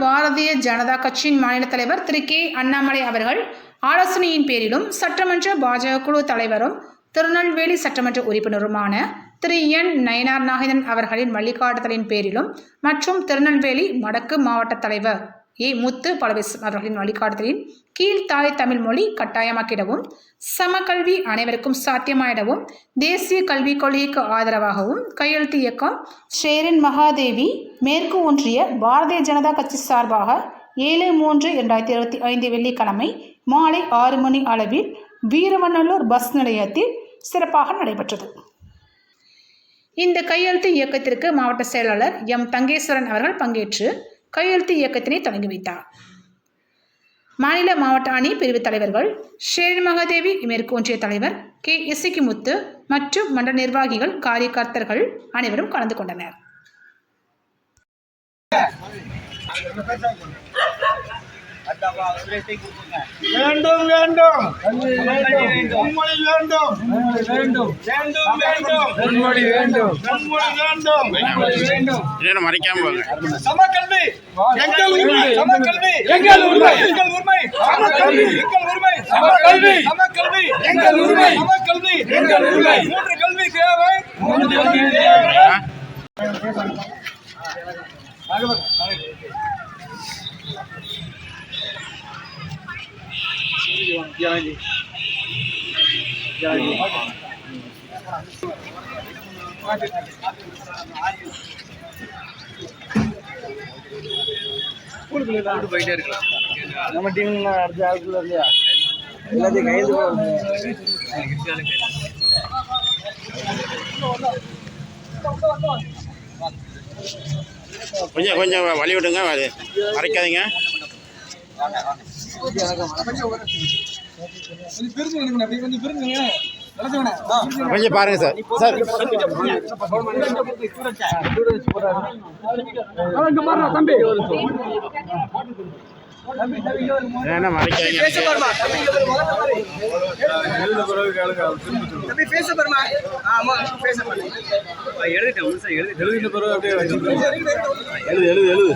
பாரதிய ஜனதா கட்சியின் மாநில தலைவர் திரு கே. அண்ணாமலை அவர்கள் ஆலோசனையின் பேரிலும் சட்டமன்ற பாஜக குழு தலைவரும் திருநெல்வேலி சட்டமன்ற உறுப்பினருமான திரு என். நயனார் நாகேந்திரன் அவர்களின் வழிகாட்டுதலின் பேரிலும் மற்றும் திருநெல்வேலி வடக்கு மாவட்ட தலைவர் ஏ முத்து பலவேஸ் அவர்களின் வழிகாட்டுதலின் கீழ் தாய் தமிழ் மொழி கட்டாயமாக்கிடவும் சமகல்வி அனைவருக்கும் சாத்தியமாயிடவும் தேசிய கல்விக் கொள்கைக்கு ஆதரவாகவும் கையெழுத்து இயக்கம் ஷேரின் மகாதேவி மேற்கு ஒன்றிய பாரதிய ஜனதா கட்சி சார்பாக ஏழு மூன்று இரண்டாயிரத்தி இருபத்தி ஐந்து வெள்ளிக்கிழமை மாலை ஆறு மணி அளவில் வீரமநல்லூர் பஸ் நிலையத்தில் சிறப்பாக நடைபெற்றது. இந்த கையெழுத்து இயக்கத்திற்கு மாவட்ட செயலாளர் எம் தங்கேஸ்வரன் அவர்கள் பங்கேற்று கையெழுத்து இயக்கத்தினை தொடங்கி வைத்தார் மாநில மாவட்ட அணி பிரிவு தலைவர்கள் ஷேர் மகாதேவி மேற்கு ஒன்றிய தலைவர் கே. இசக்கிமுத்து மற்றும் மன்ற நிர்வாகிகள் காரியகர்த்தர்கள் அனைவரும் கலந்து கொண்டனர். வேண்டும் வேண்டும் பொன்மொழி வேண்டும் வேண்டும் வேண்டும் பொன்மொழி வேண்டும் பொன்மொழி வேண்டும் இல்லைன்னா மறைக்காம போங்க சமக்கல்வி எங்கள் உரிமை சமக்கல்வி எங்கள் உரிமை. எங்கள் உரிமை சமக்கல்வி எங்கள் உரிமை சமக்கல்வி. சமக்கல்வி எங்கள் உரிமை. சமக்கல்வி எங்கள் உரிமை. மூன்று கல்வி தேவை மூன்று கல்வி தேவை ஆ? நம்ம டீம் அடுத்த ஆளுக்குள்ள இல்லையா எல்லாத்தையும் கைது கொஞ்சம் கொஞ்சம் வழி விடுங்க அது மறைக்காதீங்க கொஞ்சம் பாருங்க சார் சார் தம்பி என்ன மறைக்காதீங்க எழுதின பிறகு அப்படியே எழுது எழுது எழுது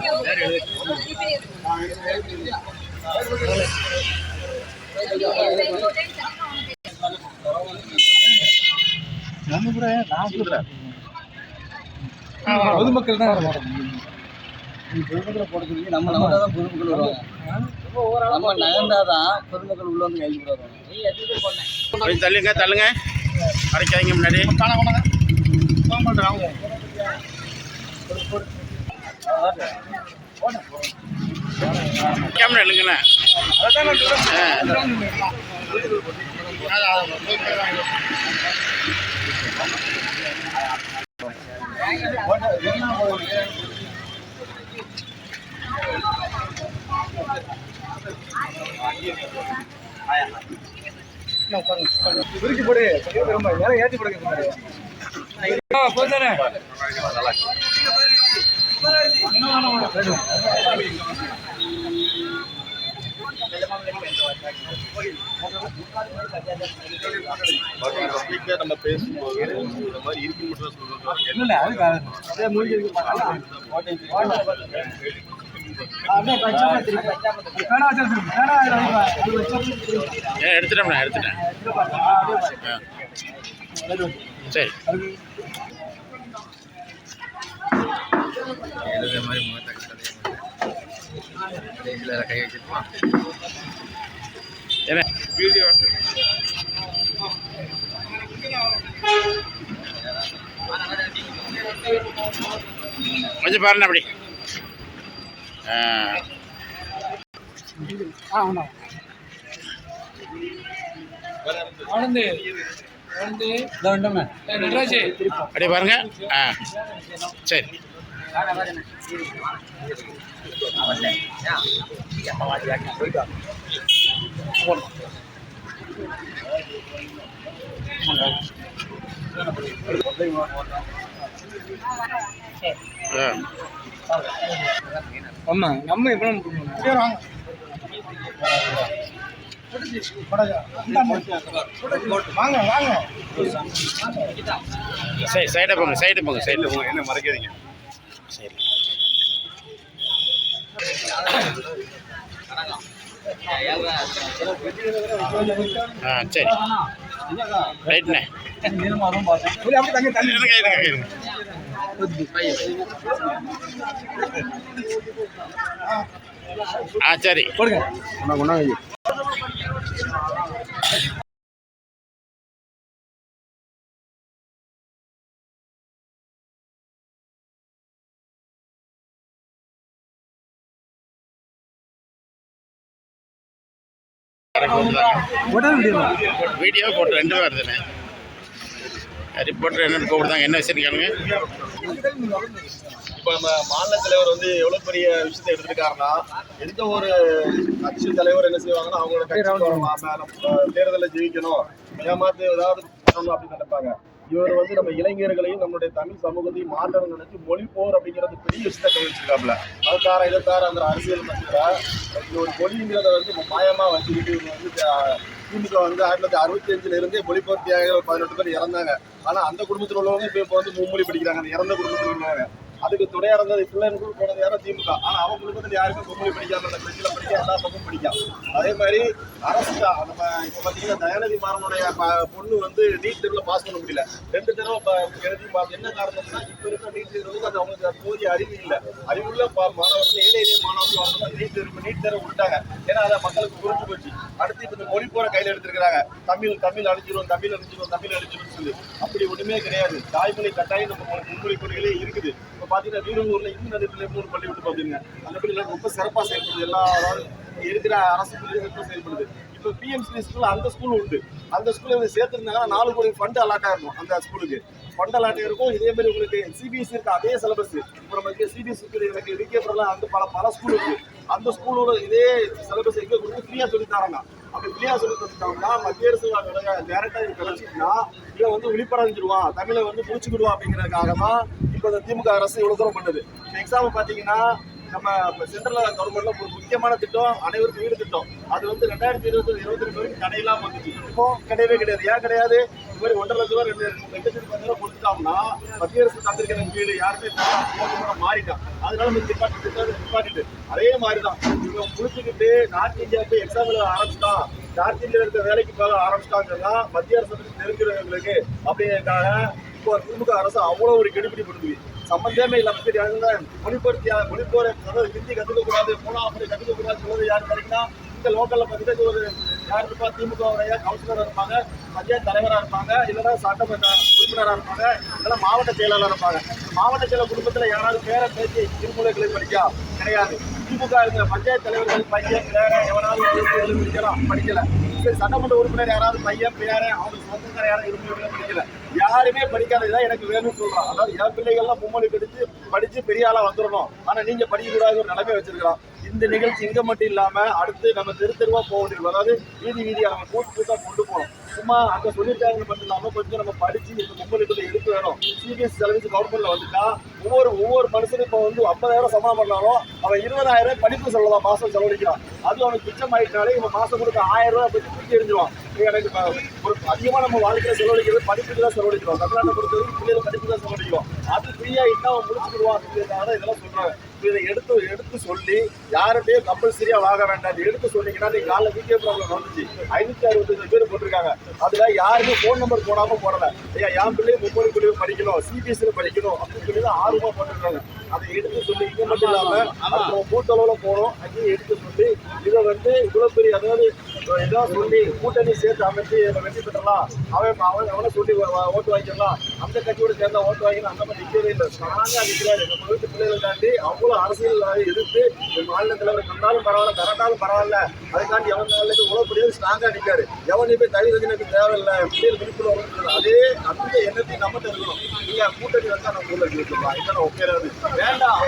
பொதுமக்கள் தான் பொதுமக்களை போட சொல்லி நம்ம நம்ம தான் பொதுமக்கள் வருவாங்க நம்ம நகர்ந்தாதான் பொதுமக்கள் உள்ள வந்து கைது வருவாங்க தள்ளுங்க தள்ளுங்க. மறைக்காதீங்க முன்னாடி. கேமரா இல்லைங்கண்ணா பிரிச்சு போடு ஏற்றி போடுங்க போதானே நம்ம பேசும்போது இந்த மாதிரி இருக்கு மட்டும் தான் அதே முடிஞ்சதுக்கு அப்படியே பச்சாம திருப்பி பேனா வச்சா திருப்பி பேனா அது வச்சா திருப்பி ஏ எடுத்துட்டேன் எடுத்துட்டேன் ஆ. சரி என்ன? கொஞ்சம் பாருங்க அப்படி. அப்படியே பாருங்க. ஆ. சரி. ஆமா நம்ம எப்போ வாங்க. வாங்க சரி சைடாக போங்க சைடு போங்க சைடு போங்க. என்ன மறைக்காதீங்க. சரி. ஆ சரி. ரைட்ண்ணே ஆ சரி. கொடுங்க வீடியோ போட்டு ரெண்டு வருதுண்ணே ரிப்போர்ட்டர் என்னென்னு கூப்பிடுதாங்க என்ன வச்சிருக்காங்க இப்போ நம்ம மாநில தலைவர் வந்து எவ்வளவு பெரிய விஷயத்தை எடுத்திருக்காருன்னா எந்த ஒரு கட்சி தலைவர் என்ன செய்வாங்கன்னா அவங்களோட கட்சி தேர்தலில் ஜெயிக்கணும் ஏமாத்து ஏதாவது பண்ணணும் அப்படின்னு நினைப்பாங்க. இவர் வந்து நம்ம இளைஞர்களையும் நம்மளுடைய தமிழ் சமூகத்தையும் மாற்றணும் நினைச்சு மொழி போர் அப்படிங்கிறது பெரிய விஷயத்தை கழிச்சிருக்காப்ல வச்சிருக்காப்புல அதுக்கார இதற்கார அந்த அரசியல் பார்த்தீங்கன்னா இது ஒரு மொழிங்கிறத வந்து மாயமா வச்சுக்கிட்டு இவங்க வந்து திமுக வந்து ஆயிரத்தி தொள்ளாயிரத்தி அறுபத்தி அஞ்சுல இருந்தே மொழிபோர் தியாகிகள் பதினெட்டு பேர் இறந்தாங்க. ஆனா அந்த குடும்பத்தில் உள்ளவங்க இப்போ வந்து மும்மொழி படிக்கிறாங்க. அந்த இறந்த குடும்பத்தில் உள்ளவங்க. அதுக்கு துணையா இருந்தது பிள்ளைகளுக்கு போனது யாரும் திமுக. ஆனா அவங்களுக்கு வந்து யாருமே பொம்பளை படிக்காம அந்த பெண்களை படிக்க எல்லா பக்கம் படிக்காம அதே மாதிரி அரசு தான். நம்ம இப்ப பாத்தீங்கன்னா தயாநிதி மாறனுடைய ப- பொண்ணு வந்து நீட் தேர்வுல பாஸ் பண்ண முடியல. ரெண்டு தடவை இப்போ எழுதி பாஸ் என்ன காரணம்னா இப்ப இருக்க நீட் தேர்வுக்கு அது அவங்களுக்கு போதிய அறிவு இல்லை. அறிவுள்ள மாணவர்கள் ஏழை எளிய மாணவர்கள் வரணும் நீட் தேர்வு நீட் தேர்வு விட்டாங்க. ஏன்னா அதை மக்களுக்கு புரிஞ்சு போச்சு. அடுத்து இப்ப இந்த மொழி போற கையில எடுத்திருக்கிறாங்க. தமிழ் தமிழ் அழிஞ்சிரும் தமிழ் அழிஞ்சிரும் தமிழ் அழிஞ்சிரும் சொல்லி. அப்படி ஒண்ணுமே கிடையாது. தாய்மொழி கட்டாயம் நம்ம முன்மொழி மும்மொழி கொள்கையிலே இருக்குது. இப்போ பாத்தீங்கன்னா வீரூர்ல இந்து நதிப்பிள்ளைன்னு ஒரு பள்ளி விட்டு பார்த்தீங்கன்னா அந்த பள்ளியில ரொம்ப சிறப்பாக செயல்படுது. எல்லா இருக்கிற அரசு பள்ளி செயல்படுது? இப்போ பிஎம்சி ஸ்கூல் அந்த ஸ்கூல் உண்டு. அந்த ஸ்கூலில் வந்து சேர்த்துருந்தாங்கன்னா நாலு கோடி ஃபண்ட் அலாட் ஆயிருக்கும் அந்த ஸ்கூலுக்கு ஃபண்ட் அலாட் இருக்கும் இதே மாதிரி உங்களுக்கு சிபிஎஸ்சி இருக்கு அதே சிலபஸ் இப்போ நமக்கு சிபிஎஸ்சி எனக்கு விகேபுரம்லாம் அந்த பல பல ஸ்கூல் இருக்குது அந்த ஸ்கூலோட இதே சிலபஸ் எங்கே கொடுத்து ஃப்ரீயாக சொல்லி தராங்க அப்படி ஃப்ரீயாக சொல்லி தந்துட்டாங்கன்னா மத்திய அரசு டேரக்டாக இது கிடைச்சிட்டுனா இவன் வந்து விழிப்படைஞ்சிருவான் தமிழை வந்து முடிச்சுக்கிடுவான் அப்படிங்கிறதுக்காக தான் இப்போ இந்த திமுக அரசு இவ்வளோ தூரம் பண்ணுது. இப்போ எக்ஸாம்பிள் பார்த்தீங்கன்னா நம்ம சென்ட்ரல் கவர்மெண்ட்ல ஒரு முக்கியமான திட்டம் அனைவருக்கும் வீடு திட்டம். அது வந்து ரெண்டாயிரத்தி இருபத்தி இருபத்தி ரெண்டு வரைக்கும் கடையெல்லாம் வந்துச்சு. இப்போ கிடையவே கிடையாது. ஏன் கிடையாது? இது மாதிரி ஒன்றரை லட்சம் ரூபா ரெண்டு ரெண்டு லட்சத்தி ரூபா கொடுத்துட்டோம்னா மத்திய அரசு தந்திருக்கிற வீடு யாருமே மாறிட்டான் அதனால நம்ம டிபார்ட்மெண்ட் திட்டம் நிப்பாட்டிட்டு. அதே மாதிரி தான் இவங்க முடிச்சுக்கிட்டு நார்த் இந்தியா போய் எக்ஸாம் எழுத ஆரம்பிச்சிட்டான் நார்த் இந்தியாவில் இருக்க வேலைக்கு போக ஆரம்பிச்சிட்டாங்கன்னா மத்திய அரசு பத்தி தெரிஞ்சிருவங்களுக்கு அப்படிங்கிறதுக்காக இப்போ திமுக அரசு அவ்வளோ ஒரு கெடுபிடி பண்ணுது. சம்பந்தமே இல்லாம சரி அதுதான் மொழிபெயர்த்தி மொழிபோர் அதாவது ஹிந்தி கத்துக்க கூடாது மூணாவது மொழி கத்துக்க கூடாது சொல்றது யாரு இந்த லோக்கல்ல பார்த்தீங்கன்னா ஒரு யார் இருப்பா திமுக உடைய இருப்பாங்க பஞ்சாயத்து தலைவரா இருப்பாங்க இல்லைன்னா சட்டமன்ற உறுப்பினரா இருப்பாங்க இல்லைன்னா மாவட்ட செயலாளராக இருப்பாங்க. மாவட்ட செயலர் குடும்பத்துல யாராவது பேரை பேசி திருமூலைகளை படிக்கா? கிடையாது. திமுக இருக்கிற பஞ்சாயத்து தலைவர்கள் பையன் பேரை எவனாவது படிக்கலாம் படிக்கல. சரி சட்டமன்ற உறுப்பினர் யாராவது பையன் பேரை அவங்க சொந்தக்கார யாரும் இருமொழிகளை படிக்கல. யாருமே படிக்காததான் எனக்கு வேணும்னு சொல்றான். அதாவது என் பிள்ளைகள்லாம் மும்மொழி படிச்சு படிச்சு பெரிய ஆளா வந்துடணும் ஆனா நீங்க படிக்கக்கூடாது ஒரு நிலைமை வச்சிருக்கலாம் இந்த நிகழ்ச்சி இங்க மட்டும் இல்லாம அடுத்து நம்ம தெரு தெருவா போக வேண்டியது. அதாவது வீதி வீதியாக நம்ம கூட்டு கூட்டாக கொண்டு போகணும் சும்மா அங்கே சொல்லிட்டாங்கன்னு மட்டும் இல்லாம கொஞ்சம் நம்ம படிச்சு இந்த மும்மொழி எடுத்து வேணும் சிபிஎஸ்சி சர்வீஸ் கவர்மெண்ட்ல வந்துட்டா ஒவ்வொரு ஒவ்வொரு மனுஷனும் இப்போ வந்து ஐம்பதாயிரம் சம்பளம் பண்ணாலும் அவன் இருபதாயிரம் படிப்பு செலவலாம் மாசம் செலவழிக்கிறான். அது அவனுக்கு மிச்சம் ஆயிட்டாலே இவன் மாசம் கொடுக்க ஆயிரம் ரூபாய் பற்றி பிடிச்சி எரிஞ்சுவான் எனக்கு ஒரு அதிகமா நம்ம வாழ்க்கையில செலவழிக்கிறது படிப்புக்கு தான் செலவழிக்கிறோம். தமிழ்நாட்டை பொறுத்தவரைக்கும் பிள்ளைகள் படிப்பு தான் செலவழிக்கிறோம். அது ஃப்ரீயா இன்னும் அவன் முடிச்சுக்கிடுவான் அப்படிங்கிறதுக்காக இதெல்லாம் சொல்றாங்க. இதை எடுத்து எடுத்து சொல்லி யார்கிட்டயும் கம்பல்சரியா வாங்க வேண்டாம். இதை எடுத்து சொன்னீங்கன்னா நீங்க காலைல வீடியோ ப்ராப்ளம் வந்துச்சு. ஐநூத்தி அறுபத்தஞ்சு பேர் போட்டிருக்காங்க. அதுல யாருமே ஃபோன் நம்பர் போடாம போடல. ஐயா என் பிள்ளைய முப்பது பிள்ளைங்க படிக்கணும். சிபிஎஸ்சில படிக்கணும். அப்படின்னு சொல்லி தான் ஆர்வமா போட்டிருக்காங்க. அதை எடுத்து சொல்லி இங்க மட்டும் இல்லாம அப்புறம் கூட்டளவுல போனோம் அங்கேயும் எடுத்து சொல்லி இதை வந்து இவ்வளவு பெரிய அதாவது ஏதோ சொல்லி கூட்டணி சேர்த்து அமைச்சு இதை வெற்றி பெற்றலாம். அவன் அவன் அவனை சொல்லி ஓட்டு வாங்கிக்கலாம் அந்த கட்சியோட சேர்ந்தா ஓட்டு வாங்கிக்கலாம் அந்த மாதிரி நிற்கவே இல்லை. ஸ்ட்ராங்கா நிற்கிறாரு நம்ம வீட்டு பிள்ளைகள் தாண்டி அவ்வளவு அரசியல் எதிர்த்து மாநில தலைவர் கண்டாலும் பரவாயில்ல கரட்டாலும் பரவாயில்ல அதுக்காண்டி எவன் நாளைக்கு உழவு முடியாது ஸ்ட்ராங்கா நிற்காரு எவனையும் போய் தயவு செஞ்சு தேவையில்லை பிள்ளைகள் விழிப்புணர்வு அதே அந்த எண்ணத்தையும் நம்மகிட்ட இருக்கணும் நீங்க கூட்டணி வந்தா நம்ம ஊர்ல இருக்கலாம் இதான் ஒப்பேறாது வேண்டாம்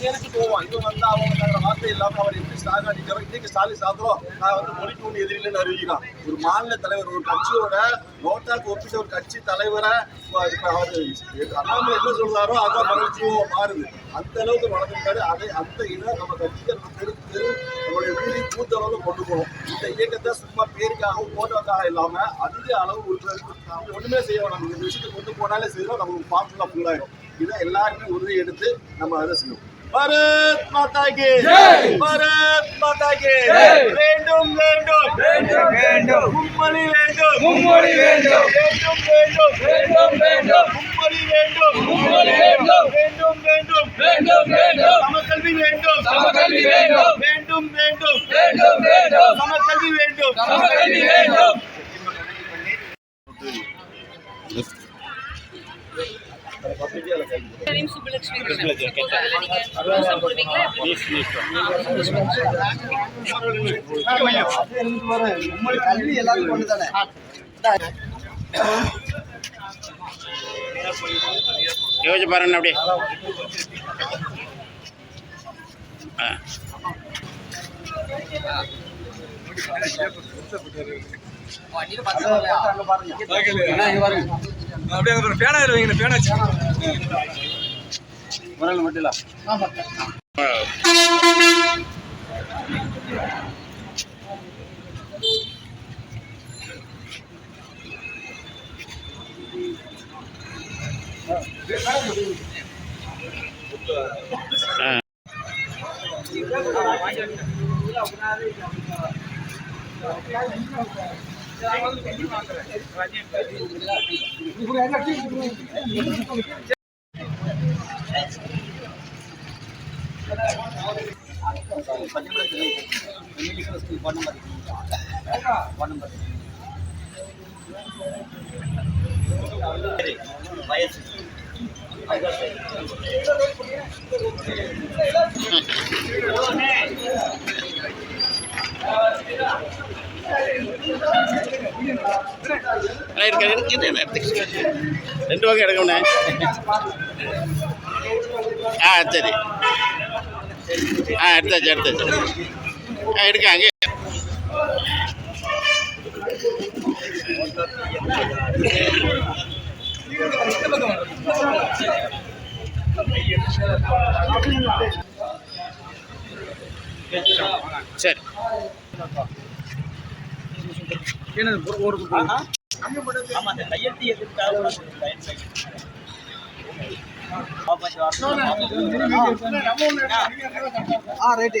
அவ்வளவு போவோம். இது வந்து அவங்க வார்த்தை இல்லாம அவர் எப்படி ஸ்டாலின் அடிக்கிறோம் இன்னைக்கு ஸ்டாலின் சாப்பிடுறோம். நான் வந்து மொழிக்கு ஒன்று எதிரில்லைன்னு அறிவிக்கிறான் ஒரு மாநில தலைவர் ஒரு கட்சியோட நோட்டாக்கு ஒப்பிட்ட ஒரு கட்சி தலைவரை இப்ப அண்ணாமலை என்ன சொல்றாரோ அதான் மகிழ்ச்சியோ மாறுது அந்த அளவுக்கு வளர்ந்துருக்காரு. அதை அந்த இதை நம்ம கட்சிக்கு நம்ம தெரு நம்மளுடைய வீதி பூத்த கொண்டு போகணும் இந்த இயக்கத்தை சும்மா பேருக்காகவும் போட்டோக்காக இல்லாம அதிக அளவு உறுப்பினர்கள் ஒண்ணுமே செய்ய வேணாம். இந்த விஷயத்தை கொண்டு போனாலே செய்யணும் நமக்கு ஃபார்முலா ஃபுல்லாயிரும் இதை எல்லாருமே உறுதி எடுத்து நம்ம அதை செய்வோம். பாரத் மாதா கி பாரத் மாதா கி வேண்டும் வேண்டும். வேண்டும் வேண்டும். மும்மொழி வேண்டும். மும்மொழி வேண்டும். வேண்டும் வேண்டும். வேண்டும் வேண்டும். மும்மொழி வேண்டும். மும்மொழி வேண்டும். வேண்டும் வேண்டும். வேண்டும் வேண்டும். சமக்கல்வி வேண்டும். சமக்கல்வி வேண்டும். வேண்டும் வேண்டும். வேண்டும் வேண்டும். சமக்கல்வி வேண்டும். சமக்கல்வி வேண்டும் கல்வி எல்லாருக்கும் ஒன்று தானே யோசிச்சு பாருங்க. அப்படியே ஆ முறையில் மட்டும் இல்லை ஆ, மட்டும் இருக்கு, இருக்கு, இருக்கு. ரெண்டு வகை எடுக்கணும் ஆ சரி ஆ எடுத்தாச்சு எடுத்தாச்சு ஆ எடுக்க அங்கே சரி. ஆமா அந்த கையெழுத்து எதுக்காக ஆ ரைட்டு.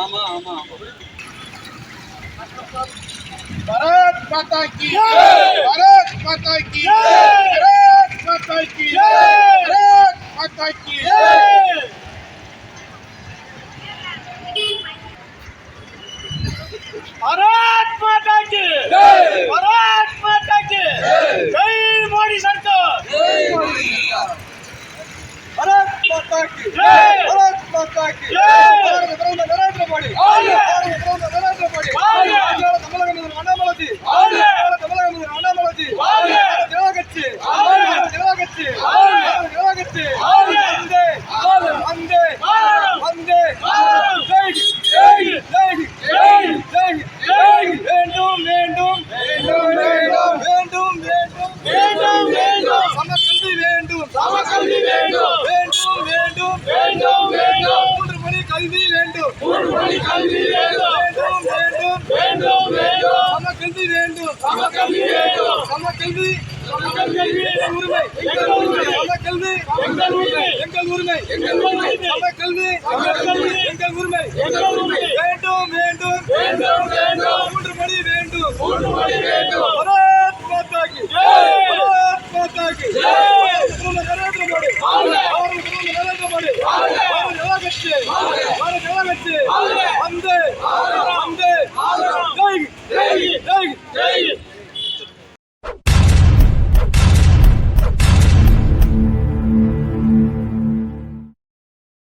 ஆமா ஆமா பாரத் மாதா கி பாரத் மாதா கி মাতাই কি? মাতাই কি? ভারত মাতা কি? ভারত মাতা কি? জয়! মোদি সরকার! ভারত মাতা কি? ভারত মাতা কি? নরেন্দ্র মোদি! নরেন্দ্র মোদি! কಮಲಗಂಧ ಮನೋಬಲತಿ வந்தே வந்தே வந்தே ஜெய் வேண்டும் வேண்டும் வேண்டும் வேண்டும் வேண்டும் சமக்கல்வி வேண்டும் சமக்கல்வி வேண்டும் வேண்டும் வேண்டும் வேண்டும் வேண்டும் மூன்று மணி கல்வி வேண்டும் மூன்று மணி கல்வி வேண்டும் வேண்டும் வேண்டும் வேண்டும் வேண்டும் சமக்கல்வி வேண்டும் சமக்கல்வி வேண்டும் சமக்கல்வி சமக்கல்வி எங்கள் உரிமை எங்கள் உரிமை சமக்கல்வி எங்கள் உரிமை எங்கள் உரிமை எங்கள் உரிமை சமக்கல்வி சமக்கல்வி எங்கள் உரிமை. எங்கள் உரிமை. வேண்டும் வேண்டும். வேண்டும் வேண்டும். மூன்று மணி வேண்டும். மூன்று மணி வேண்டும். பாரத் மாதா கி பாரத் மாதா கி பிரதமர் நரேந்திர மோடி. பிரதமர் நரேந்திர மோடி. பாரத கழகத்து வர கழகத்து வந்து